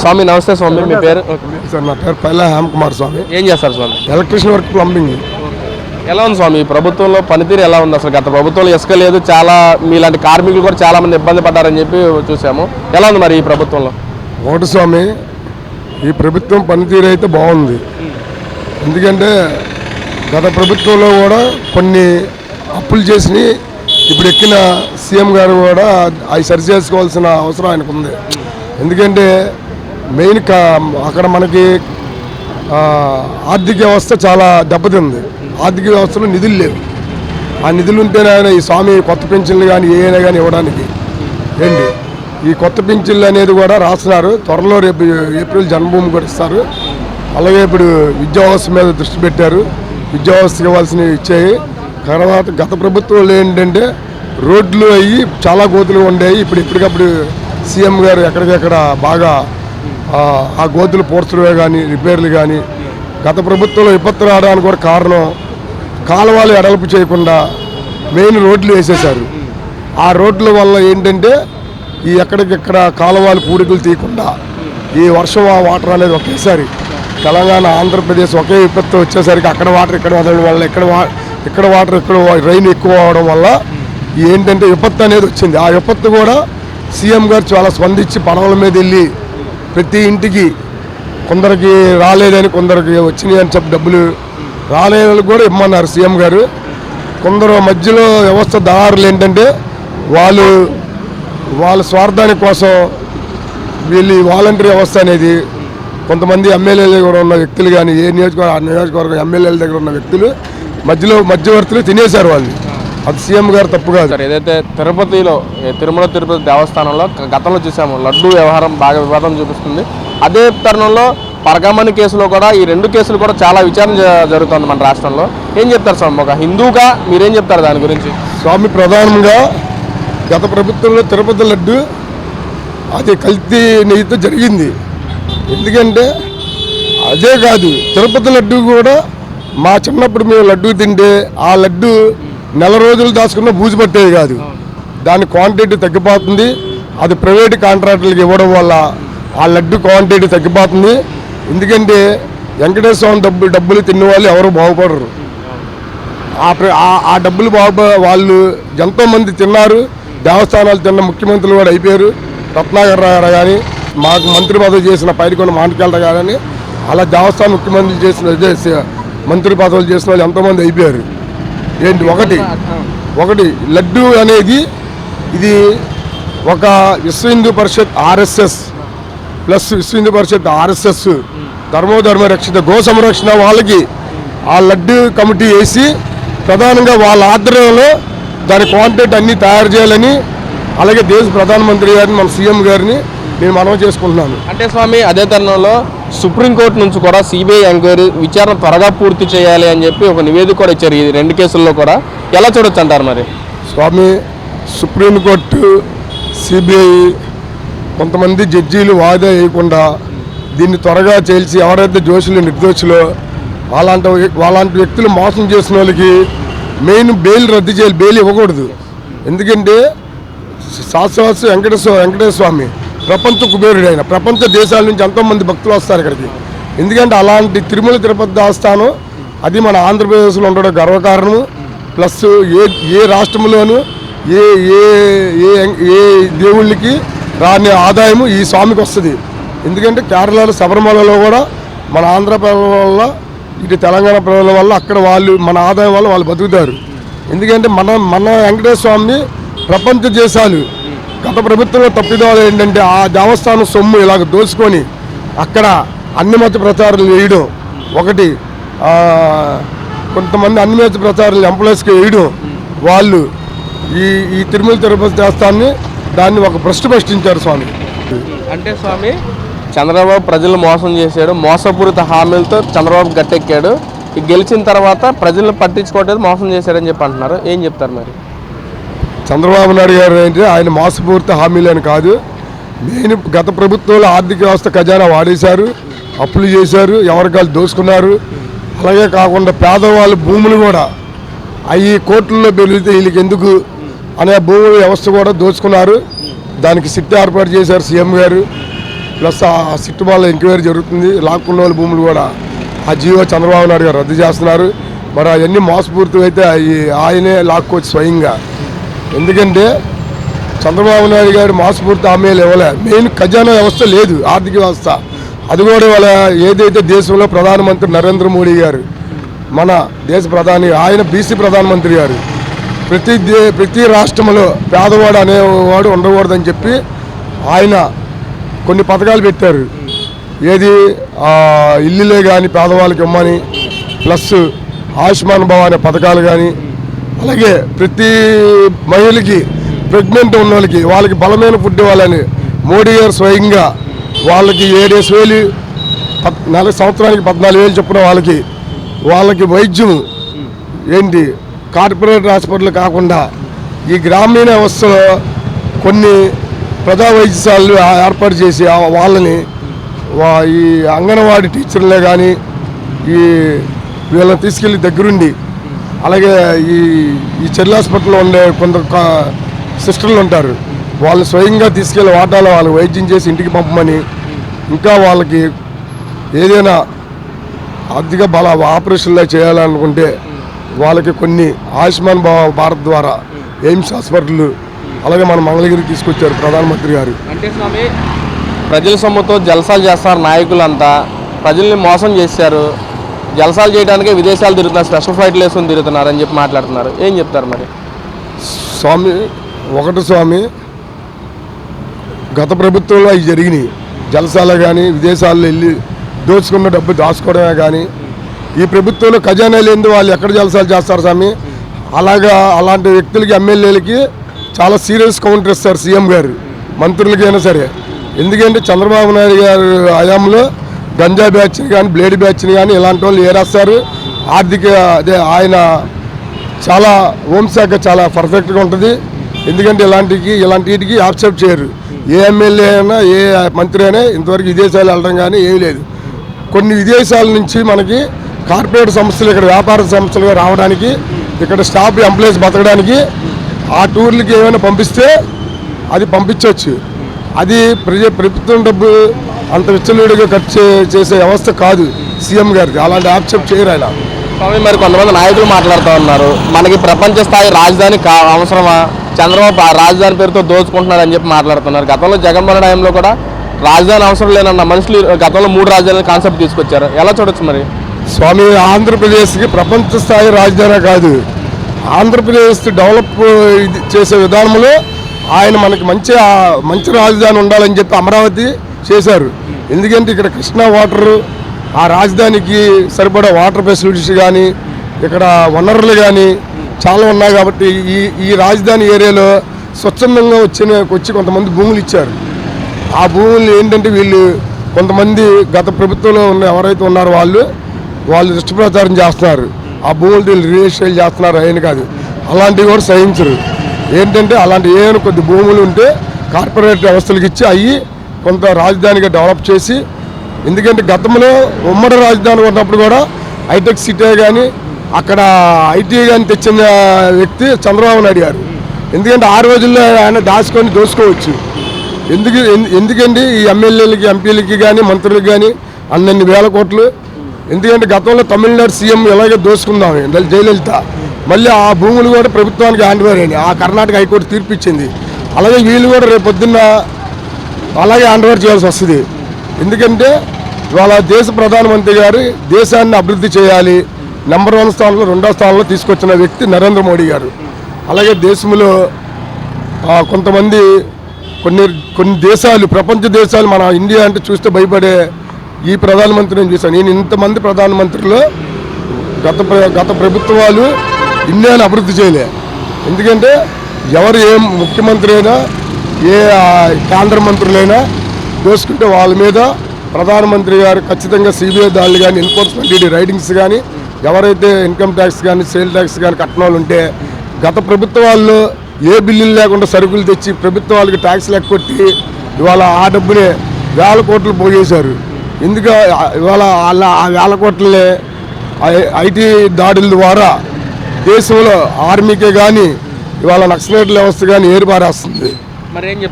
స్వామి నమస్తే స్వామి మీ పేరు? సార్. నా పేరు పైలా హేమ కుమార్ స్వామి. ఏం చేస్తారు స్వామి? Electrician work plumbing. ఎలా ఉంది స్వామి? ప్రభుత్వంలో పనితీరు ఎలా ఉంది అసలు? గత ప్రభుత్వంలో ఇసుక లేదు చాలా మీలాంటి కార్మికులు కూడా చాలా మంది ఇబ్బంది పడ్డారని చెప్పి చూసాము. ఎలా ఉంది మరి ఈ ప్రభుత్వంలో? ఒకటి స్వామి ఈ ప్రభుత్వం పనితీరు అయితే బాగుంది. ఎందుకంటే గత ప్రభుత్వంలో కూడా కొన్ని అప్పులు చేసి ఇప్పుడు ఎక్కిన సీఎం గారు కూడా అవి సరి చేసుకోవాల్సిన అవసరం ఆయనకు ఉంది ఎందుకంటే మెయిన్ అక్కడ మనకి ఆర్థిక వ్యవస్థ చాలా దెబ్బతింది. ఆర్థిక వ్యవస్థలో నిధులు లేవు. ఆ నిధులు ఉంటేనే ఆయన ఈ స్వామి కొత్త పెన్షన్లు కానీ ఏమైనా కానీ ఇవ్వడానికి ఏంటి? ఈ కొత్త పెన్షన్లు అనేది కూడా రాస్తున్నారు. త్వరలో రేపు ఏప్రిల్ జన్మభూమి కూడా ఇస్తారు. అలాగే ఇప్పుడు విద్యా మీద దృష్టి పెట్టారు. విద్యా ఇవ్వాల్సినవి ఇచ్చాయి. తర్వాత గత ప్రభుత్వంలో ఏంటంటే రోడ్లు అయ్యి చాలా గోతులు ఉండేవి. ఇప్పుడు ఎప్పటికప్పుడు సీఎం గారు ఎక్కడికెక్కడ బాగా ఆ, గోతులు పోర్చడమే కానీ రిపేర్లు కానీ గత ప్రభుత్వంలో విపత్తు రావడానికి కూడా కారణం కాలువలు ఎడల్పు చేయకుండా మెయిన్ రోడ్లు వేసేశారు. ఆ రోడ్ల వల్ల ఏంటంటే ఈ ఎక్కడికెక్కడ కాలువలు పూడికలు తీయకుండా ఈ వర్షం ఆ వాటర్ అనేది ఒకేసారి తెలంగాణ ఆంధ్రప్రదేశ్ ఒకే విపత్తు వచ్చేసరికి అక్కడ వాటర్ ఇక్కడ వదలడం వల్ల ఇక్కడ వా ఇక్కడ వాటర్ ఇక్కడ రైన్ ఎక్కువ అవడం వల్ల ఏంటంటే విపత్తు అనేది వచ్చింది. ఆ విపత్తు కూడా సీఎం గారు చాలా స్పందించి పడవల మీద వెళ్ళి ప్రతి ఇంటికి కొందరికి రాలేదని కొందరికి వచ్చినాయి అని చెప్పి డబ్బులు రాలేదని కూడా ఇమ్మన్నారు సీఎం గారు. కొందరు మధ్యలో వ్యవస్థ దారులు ఏంటంటే వాళ్ళు వాళ్ళ స్వార్థాని కోసం వీళ్ళు ఈ వాలంటరీ వ్యవస్థ అనేది కొంతమంది ఎమ్మెల్యేల కూడా ఉన్న వ్యక్తులు కానీ ఏ నియోజకవర్గ నియోజకవర్గం ఎమ్మెల్యేల దగ్గర ఉన్న వ్యక్తులు మధ్యలో మధ్యవర్తులు తినేశారు వాళ్ళు. అది సీఎం గారు తప్పు కాదు. సార్ ఏదైతే తిరుపతిలో తిరుమల తిరుపతి దేవస్థానంలో గతంలో చూసాము లడ్డు వ్యవహారం బాగా వివాదం చూపిస్తుంది. అదే తరుణంలో పరగమని కేసులో కూడా ఈ రెండు కేసులు కూడా చాలా విచారణ జరుగుతుంది మన రాష్ట్రంలో. ఏం చెప్తారు స్వామి? ఒక హిందూగా మీరేం చెప్తారు దాని గురించి? స్వామి ప్రధానంగా గత ప్రభుత్వంలో తిరుపతి లడ్డు అది కల్తీ నెయ్యితో జరిగింది. ఎందుకంటే అదే కాదు తిరుపతి లడ్డు కూడా మా చిన్నప్పుడు మేము లడ్డు తింటే ఆ లడ్డు నెల రోజులు దాచుకున్న బూజు పట్టేది కాదు. దాని క్వాంటిటీ తగ్గిపోతుంది. అది ప్రైవేట్ కాంట్రాక్టర్లకు ఇవ్వడం వల్ల ఆ లడ్డు క్వాంటిటీ తగ్గిపోతుంది. ఎందుకంటే వెంకటేశ్వర స్వామి డబ్బు డబ్బులు తిన్న వాళ్ళు ఎవరు బాగుపడరు. ఆ ప్ర- ఆ- డబ్బులు బాగు వాళ్ళు ఎంతోమంది తిన్నారు. దేవస్థానాలు తిన్న ముఖ్యమంత్రులు కూడా అయిపోయారు. రత్నాకర్ గారు కానీ మాకు మంత్రి పదవి చేసిన పైరికొండ మాటకెళ్ళ కానీ అలా దేవస్థానం ముఖ్యమంత్రి చేసిన మంత్రి పదవులు చేసిన వాళ్ళు ఎంతోమంది అయిపోయారు. ఏంటి ఒకటి. ఒకటి లడ్డు అనేది ఇది ఒక విశ్వ Hindu Parishad RSS plus Vishwa Hindu Parishad RSS ధర్మోధర్మ రక్షిత గో సంరక్షణ వాళ్ళకి ఆ లడ్డు కమిటీ వేసి ప్రధానంగా వాళ్ళ ఆధ్వర్యంలో దాని క్వాంటిటీ అన్ని తయారు చేయాలని అలాగే దేశ ప్రధానమంత్రి గారిని మన సీఎం గారిని నేను మనవి చేసుకుంటున్నాను. అంటే స్వామి అదే తరుణంలో సుప్రీంకోర్టు నుంచి కూడా సిబిఐ ఎంక్వైరీ విచారణ త్వరగా పూర్తి చేయాలి అని చెప్పి ఒక నివేదిక కూడా ఇచ్చారు. ఈ రెండు కేసుల్లో కూడా ఎలా చూడొచ్చు అంటారు మరి? స్వామి సుప్రీంకోర్టు సిబిఐ కొంతమంది జడ్జీలు వాయిదా వేయకుండా దీన్ని త్వరగా చేల్చి ఎవరైతే దోషులు నిర్దోషులో అలాంటి అలాంటి వ్యక్తులు మోసం చేసిన వాళ్ళకి మెయిన్ బెయిల్ రద్దు చేయాలి. బెయిల్ ఇవ్వకూడదు. ఎందుకంటే శాస్త్రవాసు వెంకటేశ్వర వెంకటేశ్వర స్వామి ప్రపంచ కుబేరుడు ఆయన. ప్రపంచ దేశాల నుంచి ఎంతోమంది భక్తులు వస్తారు ఇక్కడికి. ఎందుకంటే అలాంటి తిరుమల తిరుపతి దేవస్థానం అది మన ఆంధ్రప్రదేశ్లో ఉండడం గర్వకారణము. ప్లస్ ఏ ఏ రాష్ట్రంలోనూ ఏ ఏ ఏ ఏ దేవుళ్ళకి రాని ఆదాయము ఈ స్వామికి వస్తుంది. ఎందుకంటే కేరళలో శబరిమలలో కూడా మన ఆంధ్ర ప్రజల వల్ల ఇటు తెలంగాణ ప్రజల వల్ల అక్కడ వాళ్ళు మన ఆదాయం వల్ల వాళ్ళు బతుకుతారు. ఎందుకంటే మన మన వెంకటేశ్వర స్వామిని ప్రపంచ దేశాలు గత ప్రభుత్వంలో తప్పిదాలు ఏంటంటే ఆ దేవస్థానం సొమ్ము ఇలాగ దోచుకొని అక్కడ అన్ని మత ప్రచారాలు వేయడం. ఒకటి ఆ, కొంతమంది అన్ని మత ప్రచారాలు ఎంప్లాయీస్కి వేయడం. వాళ్ళు ఈ ఈ తిరుమల తిరుపతి దేవస్థానాన్ని దాన్ని ఒక భ్రష్టు భ్రష్టించారు స్వామి. అంటే స్వామి? చంద్రబాబు ప్రజలు మోసం చేశాడు. మోసపూరిత హామీలతో చంద్రబాబు గట్టెక్కాడు. ఈ గెలిచిన తర్వాత ప్రజలను పట్టించుకోవట్లేదు మోసం చేశాడని చెప్పి అంటున్నారు. ఏం చెప్తారు మరి? చంద్రబాబు నాయుడు గారు ఏంటి? ఆయన మాసపూర్తి హామీలని కాదు. నేను గత ప్రభుత్వంలో ఆర్థిక వ్యవస్థ ఖజానా వాడేశారు. అప్పులు చేశారు. ఎవరికాలు దోసుకున్నారు. అలాగే కాకుండా పేదవాళ్ళ భూములు కూడా అవి కోట్లలో పెరిగితే వీళ్ళకి ఎందుకు అనే భూముల వ్యవస్థ కూడా దోచుకున్నారు దానికి సిట్ ఏర్పాటు చేశారు సీఎం గారు. ప్లస్ ఆ సిట్ వాళ్ళ ఎంక్వైరీ జరుగుతుంది. లాక్కున్న వాళ్ళ భూములు కూడా ఆ జీవో చంద్రబాబు నాయుడు గారు రద్దు చేస్తున్నారు. మరి అవన్నీ మోసపూరితం అయితే అవి ఆయనే లాక్కోవచ్చు స్వయంగా. ఎందుకంటే చంద్రబాబు నాయుడు గారు మాసపూర్తి హామీలు ఇవ్వలే. మెయిన్ ఖజానా వ్యవస్థ లేదు ఆర్థిక వ్యవస్థ. అది కూడా వాళ్ళ ఏదైతే దేశంలో ప్రధానమంత్రి నరేంద్ర మోడీ గారు మన దేశ ప్రధాని ఆయన బీసీ ప్రధానమంత్రి గారు ప్రతి దే ప్రతి రాష్ట్రంలో పేదవాడు అనేవాడు ఉండకూడదని చెప్పి ఆయన కొన్ని పథకాలు పెట్టారు. ఏది ఇల్లులే కానీ పేదవాళ్ళకి ఇమ్మని ప్లస్ ఆయుష్మాన్ భవ అనే పథకాలు కానీ అలాగే ప్రతి మహిళకి ప్రెగ్నెంట్ ఉన్న వాళ్ళకి వాళ్ళకి బలమైన ఫుడ్ ఇవ్వాలని మోడీ గారు స్వయంగా వాళ్ళకి ఏడేసి వేలు పద్- సంవత్సరానికి పద్నాలుగు వేలు చొప్పున వాళ్ళకి వాళ్ళకి వైద్యం ఏంటి కార్పొరేట్ హాస్పిటల్ కాకుండా ఈ గ్రామీణ వ్యవస్థలో కొన్ని ప్రజా వైద్యశాలలు ఏర్పాటు చేసి వాళ్ళని వా- ఈ అంగన్వాడీ టీచర్లే కానీ ఈ వీళ్ళని తీసుకెళ్ళి దగ్గరుండి అలాగే ఈ ఈ చెల్లి హాస్పిటల్లో ఉండే కొందరు కా- సిస్టర్లు ఉంటారు. వాళ్ళు స్వయంగా తీసుకెళ్ళి వాటాలో వాళ్ళు వైద్యం చేసి ఇంటికి పంపమని ఇంకా వాళ్ళకి ఏదైనా ఆర్థిక బల ఆపరేషన్లో చేయాలనుకుంటే వాళ్ళకి కొన్ని ఆయుష్మాన్ భారత్ ద్వారా ఎయిమ్స్ హాస్పిటల్ అలాగే మన మంగళగిరి తీసుకొచ్చారు ప్రధానమంత్రి గారు. అంటే స్వామి ప్రజల సొమ్ముతో జలసాలు చేస్తారు నాయకులంతా. ప్రజల్ని మోసం చేశారు. జలసాలు చేయడానికే విదేశాలు తిరుగుతున్నారు స్పెషల్ ఫ్లైట్లు వేసుకుని తిరుగుతున్నారు అని చెప్పి మాట్లాడుతున్నారు. ఏం చెప్తారు మరి? స్వామి ఒకటి స్వామి గత ప్రభుత్వంలో అవి జరిగినాయి. జలసాలు కానీ విదేశాల్లో వెళ్ళి దోచుకున్న డబ్బు దాచుకోవడమే కానీ ఈ ప్రభుత్వంలో ఖజానా లేని వాళ్ళు ఎక్కడ జలసాలు చేస్తారు స్వామి? అలాగా అలాంటి వ్యక్తులకి ఎమ్మెల్యేలకి చాలా సీరియస్ కౌంటర్ ఇస్తారు సీఎం గారు మంత్రులకైనా సరే. ఎందుకంటే చంద్రబాబు నాయుడు గారు హయాంలో గంజా బ్యాచ్ని కానీ బ్లేడ్ బ్యాచ్ని కానీ ఇలాంటి వాళ్ళు ఏరేస్తారు. ఆర్థిక అదే ఆయన చాలా హోంశాఖ చాలా పర్ఫెక్ట్గా ఉంటుంది. ఎందుకంటే ఇలాంటికి ఇలాంటి వీటికి యాక్సెప్ట్ చేయరు. ఏ ఎమ్మెల్యే అయినా ఏ మంత్రి అయినా ఇంతవరకు విదేశాలు వెళ్ళడం కానీ ఏమీ లేదు. కొన్ని విదేశాల నుంచి మనకి కార్పొరేట్ సంస్థలు ఇక్కడ వ్యాపార సంస్థలుగా రావడానికి ఇక్కడ స్టాఫ్ ఎంప్లాయీస్ బతకడానికి ఆ టూర్లకి ఏమైనా పంపిస్తే అది పంపించవచ్చు అది ప్రజ ప్రభుత్వం డబ్బు అంత విచ్చలవిడిగా ఖర్చు చేసే వ్యవస్థ కాదు సీఎం గారికి అలాంటి యాక్సెప్ట్ చేయరు ఆయన. స్వామి మరి కొంతమంది నాయకులు మాట్లాడుతూ ఉన్నారు. మనకి ప్రపంచ స్థాయి రాజధాని కా అవసరమా? చంద్రబాబు రాజధాని పేరుతో దోచుకుంటున్నాడు అని చెప్పి మాట్లాడుతున్నారు. గతంలో జగన్మోహన్ టైంలో కూడా రాజధాని అవసరం లేనన్న మనుషులు గతంలో మూడు రాజధానుల కాన్సెప్ట్ తీసుకొచ్చారు. ఎలా చూడొచ్చు మరి? స్వామి ఆంధ్రప్రదేశ్కి ప్రపంచ స్థాయి రాజధాని కాదు. ఆంధ్రప్రదేశ్ డెవలప్ ఇది చేసే విధానంలో ఆయన మనకి మంచి మంచి రాజధాని ఉండాలని చెప్పి అమరావతి చేశారు. ఎందుకంటే ఇక్కడ కృష్ణా వాటర్ ఆ రాజధానికి సరిపడా వాటర్ ఫెసిలిటీస్ కానీ ఇక్కడ వనరులు కానీ చాలా ఉన్నాయి కాబట్టి ఈ ఈ రాజధాని ఏరియాలో స్వచ్ఛందంగా వచ్చిన వచ్చి కొంతమంది భూములు ఇచ్చారు. ఆ భూములు ఏంటంటే వీళ్ళు కొంతమంది గత ప్రభుత్వంలో ఉన్న ఎవరైతే ఉన్నారో వాళ్ళు వాళ్ళు దుష్టప్రచారం చేస్తున్నారు. ఆ భూములు వీళ్ళు రిజిస్ట్రేషన్ చేస్తున్నారు అయిన కాదు. అలాంటివి కూడా సహించరు. ఏంటంటే అలాంటి ఏమైనా కొద్ది భూములు ఉంటే కార్పొరేట్ వ్యవస్థలకు ఇచ్చి అవి కొంత రాజధానిగా డెవలప్ చేసి ఎందుకంటే గతంలో ఉమ్మడి రాజధాని ఉన్నప్పుడు కూడా హైటెక్ సిటీ కానీ అక్కడ ఐటీ కానీ తెచ్చిన వ్యక్తి చంద్రబాబు నాయుడు గారు. ఎందుకంటే ఆ రోజుల్లో ఆయన దాచుకొని దోసుకోవచ్చు ఎందుకు ఎందు- ఎందుకండి ఈ ఎమ్మెల్యేలకి ఎంపీలకి కానీ మంత్రులకి కానీ అన్నన్ని వేల కోట్లు? ఎందుకంటే గతంలో తమిళనాడు సీఎం ఎలాగే దోసుకుందాం జయలలిత. మళ్ళీ ఆ భూములు కూడా ప్రభుత్వానికి హ్యాండ్ ఓవర్ ఆ కర్ణాటక హైకోర్టు తీర్పు ఇచ్చింది అలాగే వీళ్ళు కూడా రేపు పొద్దున్న అలాగే హ్యాండ్ ఓవర్ చేయాల్సి వస్తుంది. ఎందుకంటే ఇవాళ దేశ ప్రధానమంత్రి గారు దేశాన్ని అభివృద్ధి చేయాలి నెంబర్ వన్ స్థానంలో రెండో స్థానంలో తీసుకొచ్చిన వ్యక్తి నరేంద్ర మోడీ గారు. అలాగే దేశంలో కొంతమంది కొన్ని కొన్ని దేశాలు ప్రపంచ దేశాలు మన ఇండియా అంటే చూస్తే భయపడే ఈ ప్రధానమంత్రిని చూశాను. నేను ఇంతమంది ప్రధానమంత్రులు గత ప్ర- గత ప్రభుత్వాలు ఇండియాని అభివృద్ధి చేయలే. ఎందుకంటే ఎవరు ఏ ముఖ్యమంత్రి అయినా ఏ కేంద్ర మంత్రులైనా దోసుకుంటే వాళ్ళ మీద ప్రధానమంత్రి గారు ఖచ్చితంగా సిబిఐ దాడులు కానీ ఎన్ఫోర్స్మెంట్ ఈడీ రైడింగ్స్ కానీ ఎవరైతే ఇన్కమ్ ట్యాక్స్ కానీ సేల్ ట్యాక్స్ కానీ కట్టిన ఉంటే గత ప్రభుత్వాల్లో ఏ బిల్లులు లేకుండా సరుకులు తెచ్చి ప్రభుత్వాలకి ట్యాక్స్ లెక్కొట్టి ఇవాళ ఆ డబ్బునే వేల కోట్లు పోగేశారు. ఎందుకు ఇవాళ వాళ్ళ ఆ వేల కోట్లనే ఐ- ఐటీ దాడుల ద్వారా దేశంలో ఆర్మీకే కానీ ఇవాళ నక్సలైట్ వ్యవస్థ కానీ ఏరుపారేస్తుంది. మరి ఏం చెప్తారు